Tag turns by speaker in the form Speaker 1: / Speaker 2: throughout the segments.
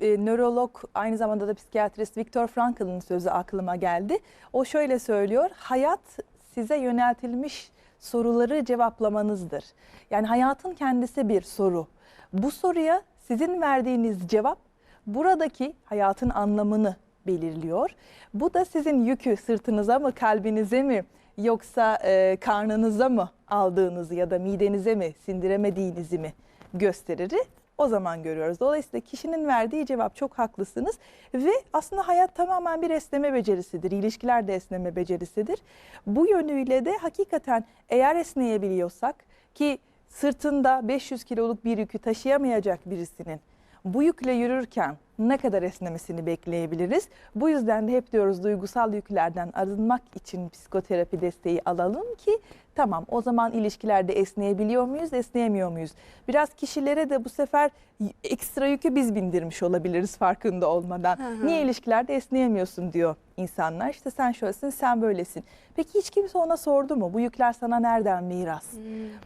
Speaker 1: e, nörolog aynı zamanda da psikiyatrist Viktor Frankl'ın sözü aklıma geldi. O şöyle söylüyor. Hayat size yöneltilmiş soruları cevaplamanızdır. Yani hayatın kendisi bir soru. Bu soruya sizin verdiğiniz cevap buradaki hayatın anlamını belirliyor. Bu da sizin yükü sırtınıza mı, kalbinize mi yoksa e, karnınıza mı aldığınızı ya da midenize mi sindiremediğinizi mi gösterir. O zaman görüyoruz. Dolayısıyla kişinin verdiği cevap çok haklısınız ve aslında hayat tamamen bir esneme becerisidir. İlişkiler de esneme becerisidir. Bu yönüyle de hakikaten eğer esneyebiliyorsak ki sırtında 500 kiloluk bir yükü taşıyamayacak birisinin bu yükle yürürken ne kadar esnemesini bekleyebiliriz? Bu yüzden de hep diyoruz duygusal yüklerden arınmak için psikoterapi desteği alalım ki tamam o zaman ilişkilerde esneyebiliyor muyuz, esneyemiyor muyuz? Biraz kişilere de bu sefer ekstra yükü biz bindirmiş olabiliriz farkında olmadan.
Speaker 2: hı.
Speaker 1: Niye ilişkilerde esneyemiyorsun diyor insanlar. İşte sen şöylesin, sen böylesin. Peki hiç kimse ona sordu mu? Bu yükler sana nereden miras?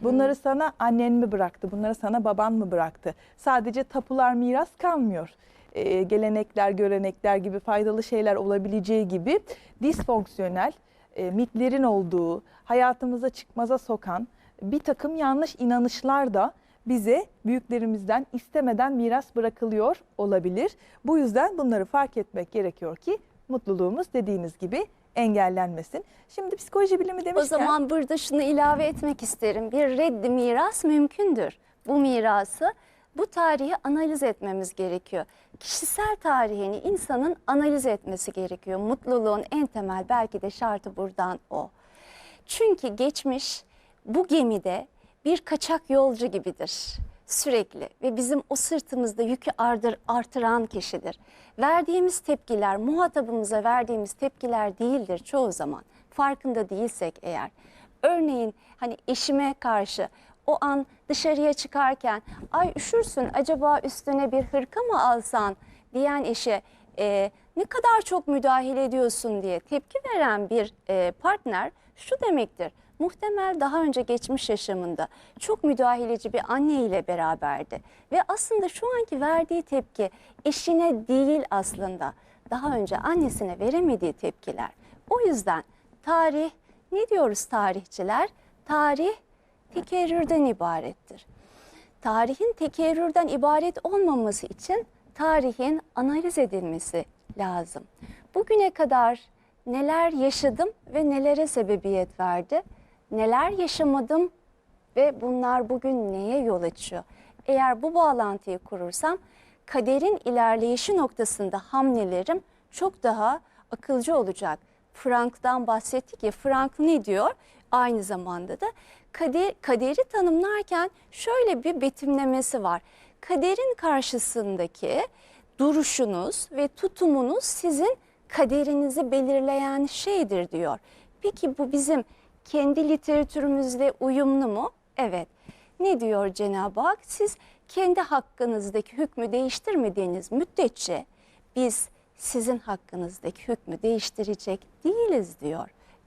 Speaker 1: Bunları sana annen mi bıraktı? Bunları sana baban mı bıraktı? Sadece tapular miras kalmıyor. Ee, gelenekler, görenekler gibi faydalı şeyler olabileceği gibi disfonksiyonel e, mitlerin olduğu, hayatımıza çıkmaza sokan bir takım yanlış inanışlar da bize büyüklerimizden istemeden miras bırakılıyor olabilir. Bu yüzden bunları fark etmek gerekiyor ki mutluluğumuz dediğiniz gibi engellenmesin. Şimdi psikoloji bilimi demişken...
Speaker 2: O zaman burada şunu ilave etmek isterim. Bir reddi miras mümkündür. Bu mirası, bu tarihi analiz etmemiz gerekiyor. Kişisel tarihini insanın analiz etmesi gerekiyor. Mutluluğun en temel belki de şartı buradan o. Çünkü geçmiş bu gemide bir kaçak yolcu gibidir sürekli ve bizim o sırtımızda yükü ardır, artıran kişidir. Verdiğimiz tepkiler muhatabımıza verdiğimiz tepkiler değildir çoğu zaman. Farkında değilsek eğer. Örneğin hani eşime karşı o an dışarıya çıkarken ay üşürsün acaba üstüne bir hırka mı alsan diyen eşe e, ne kadar çok müdahale ediyorsun diye tepki veren bir e, partner şu demektir. Muhtemel daha önce geçmiş yaşamında çok müdahaleci bir anne ile beraberdi. Ve aslında şu anki verdiği tepki eşine değil aslında. Daha önce annesine veremediği tepkiler. O yüzden tarih, ne diyoruz tarihçiler? Tarih tekerrürden ibarettir. Tarihin tekerrürden ibaret olmaması için tarihin analiz edilmesi lazım. Bugüne kadar neler yaşadım ve nelere sebebiyet verdi? Neler yaşamadım ve bunlar bugün neye yol açıyor? Eğer bu bağlantıyı kurursam kaderin ilerleyişi noktasında hamlelerim çok daha akılcı olacak. Frank'tan bahsettik ya Frank ne diyor? Aynı zamanda da kader, kaderi tanımlarken şöyle bir betimlemesi var. Kaderin karşısındaki duruşunuz ve tutumunuz sizin kaderinizi belirleyen şeydir diyor. Peki bu bizim kendi literatürümüzle uyumlu mu? Evet. Ne diyor Cenab-ı Hak? Siz kendi hakkınızdaki hükmü değiştirmediğiniz müddetçe biz sizin hakkınızdaki hükmü değiştirecek değiliz diyor.